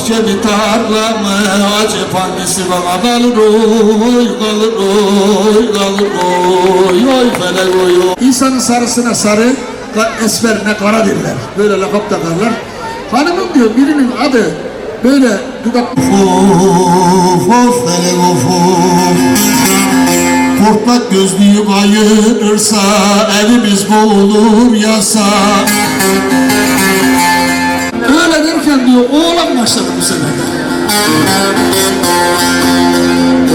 bahçe mi tarla mı acep hangisi bana kalır oy kalır oy kalır oy oy felek oy oy İnsanın sarısına sarı esmerine kara derler. Böyle lakap takarlar. Hanımım diyor birinin adı böyle dudak of of felek of of. Portlak gözlüğü kayırırsa evimiz boğulur yasa. Öyle derken diyor oğlan başladı bu sefer.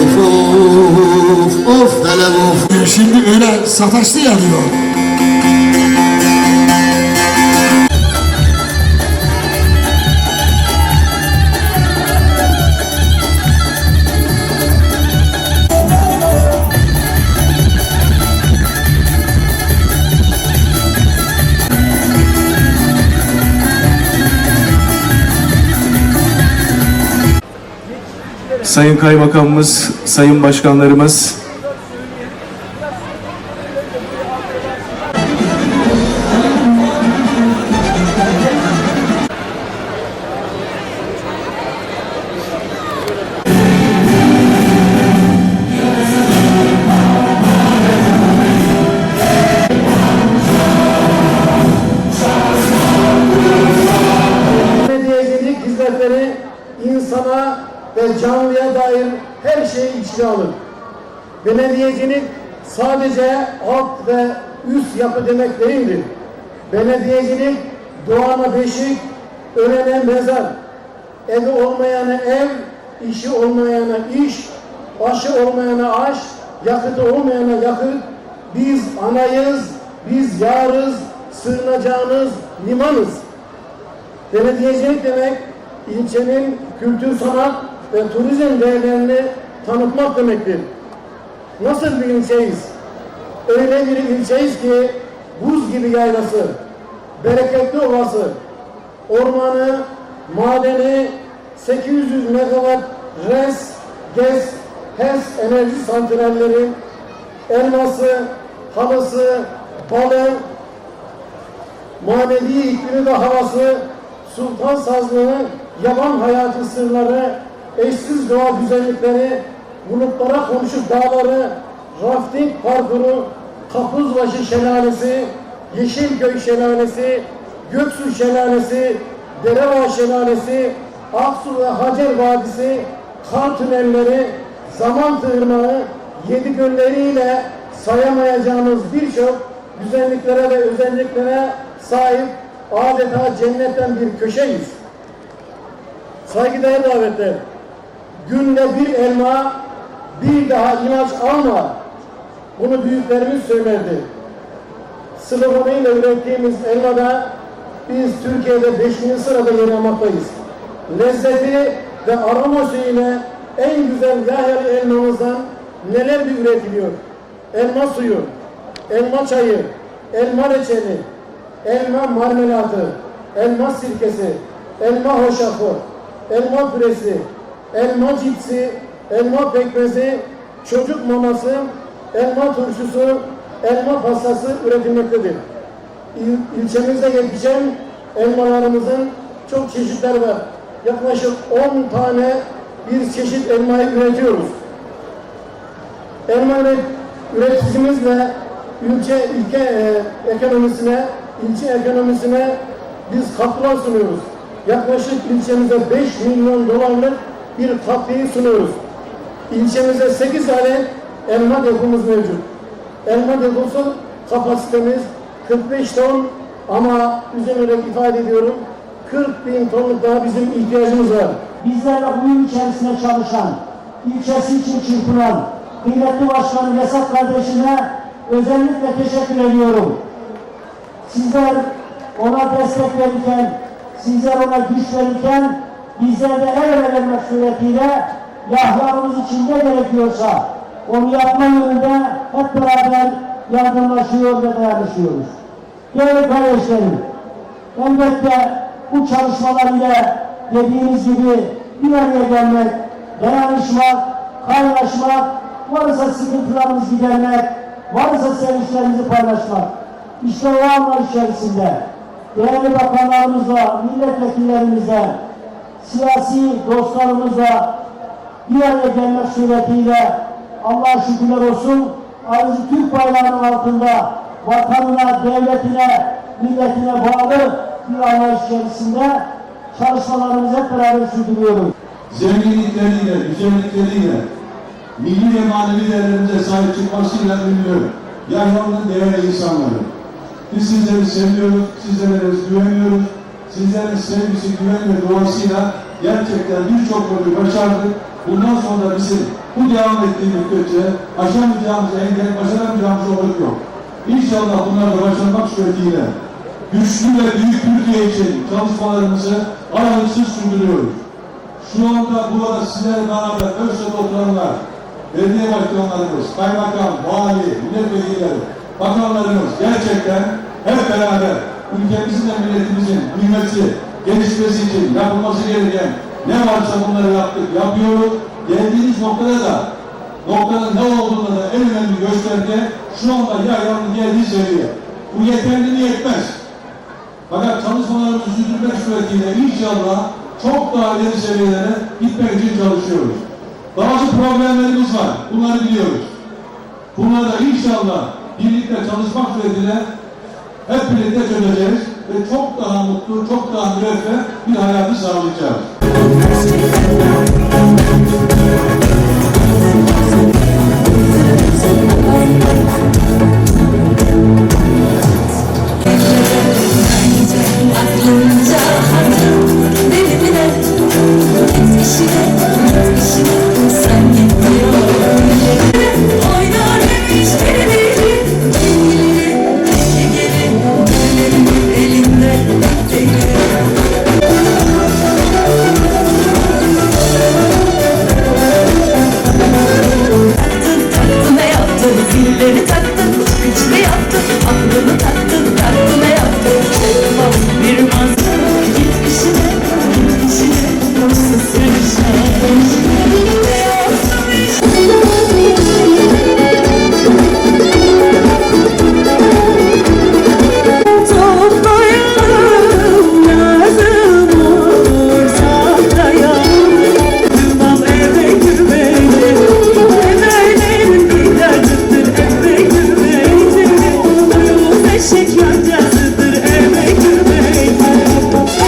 Of of of hele of diyor. Şimdi öyle sataştı ya diyor. Sayın Kaymakamımız, Sayın Başkanlarımız, ve canlıya dair her şeyi içine alır. Belediyecilik sadece alt ve üst yapı demek değildir. Belediyecilik doğana beşik, ölene mezar, evi olmayana ev, işi olmayana iş, aşı olmayana aş, yakıtı olmayana yakıt, biz anayız, biz yarız, sığınacağınız limanız. Belediyecilik demek ilçenin kültür sanat ve turizm değerlerini tanıtmak demektir. Nasıl bir ilçeyiz? Öyle bir ilçeyiz ki buz gibi yaylası, bereketli ovası, ormanı, madeni, 800 megawatt res, GES, HES enerji santralleri, elması, halısı, balı, manevi iklimi ve havası, sultan sazlığı, yaban hayatı sırları, eşsiz doğa güzellikleri, bulutlara konuşup dağları, rafting parkuru, Kapuzbaşı Şelalesi, Yeşilköy Şelalesi, Göksu Şelalesi, Dereva Şelalesi, Aksu ve Hacer Vadisi, kar tünelleri, zaman tırnağı, yedi gölleriyle sayamayacağımız birçok güzelliklere ve özelliklere sahip adeta cennetten bir köşeyiz. Saygıdeğer davetler, günde bir elma, bir daha inanç alma. Bunu büyüklerimiz söylerdi. Sloganıyla ürettiğimiz elmada biz Türkiye'de 5. sırada yer almaktayız. Lezzeti ve aroması ile en güzel Yahyalı elmamızdan neler bir üretiliyor? Elma suyu, elma çayı, elma reçeli, elma marmelatı, elma sirkesi, elma hoşafı, elma püresi, elma cipsi, elma pekmezi, çocuk maması, elma turşusu, elma pastası üretilmektedir. İl, ilçemizde yetişen elmalarımızın çok çeşitler var. Yaklaşık 10 tane bir çeşit elmayı üretiyoruz. Elma üret, üreticisimizle ülke, ülke e, ekonomisine, ilçe ekonomisine biz katkılar sunuyoruz. Yaklaşık ilçemize 5 milyon dolarlık bir katkıyı sunuyoruz. İlçemizde 8 tane elma depomuz mevcut. Elma deposu kapasitemiz 45 ton ama üzerine ifade ediyorum 40 bin tonluk daha bizim ihtiyacımız var. bizlerle uyum içerisinde çalışan, ilçesi için çırpınan kıymetli başkanım Vesat kardeşime özellikle teşekkür ediyorum. Sizler ona destek verirken, sizler ona güç verirken bizler de el ele vermek suretiyle yahlarımız için ne gerekiyorsa onu yapma yönünde hep beraber yardımlaşıyor ve dayanışıyoruz. Değerli kardeşlerim, elbette bu çalışmalar ile dediğimiz gibi bir araya gelmek, dayanışmak, kaynaşmak, varsa sıkıntılarımızı gidermek, varsa sevinçlerimizi paylaşmak. İşte o anlar içerisinde değerli bakanlarımızla, milletvekillerimizle, siyasi dostlarımızla bir araya gelmek suretiyle Allah'a şükürler olsun ayrıca Türk bayrağının altında vatanına, devletine, milletine bağlı bir anlayış içerisinde çalışmalarımızı hep beraber sürdürüyoruz. zenginlikleriyle, güzellikleriyle, milli ve manevi değerlerimize sahip çıkmasıyla ünlü, Yahya'nın değerli insanları. Biz sizleri seviyoruz, sizlere güveniyoruz. Sizlerin sevgisi, güven ve duasıyla gerçekten birçok konuyu başardık. Bundan sonra bizim bu devam ettiği müddetçe aşamayacağımız engel, başaramayacağımız zorluk yok. İnşallah bunlarla başarmak suretiyle güçlü ve büyük Türkiye için çalışmalarımızı aralıksız sürdürüyoruz. Şu anda burada sizlerle beraber Özsa'da oturanlar, belediye başkanlarımız, kaymakam, vali, milletvekilleri, bakanlarımız gerçekten hep beraber ülkemizin ve milletimizin büyümesi, gelişmesi için yapılması gereken ne varsa bunları yaptık, yapıyoruz. Geldiğimiz noktada da noktanın ne olduğunu da en önemli gösterge şu anda Yahya'nın geldiği seviye. Bu yeterli mi yetmez. Fakat çalışmalarımızı sürdürmek suretiyle inşallah çok daha ileri seviyelere gitmek için çalışıyoruz. Bazı problemlerimiz var. Bunları biliyoruz. Bunları da inşallah birlikte çalışmak suretiyle hep birlikte çözeceğiz ve çok daha mutlu, çok daha müreffeh bir hayatı sağlayacağız.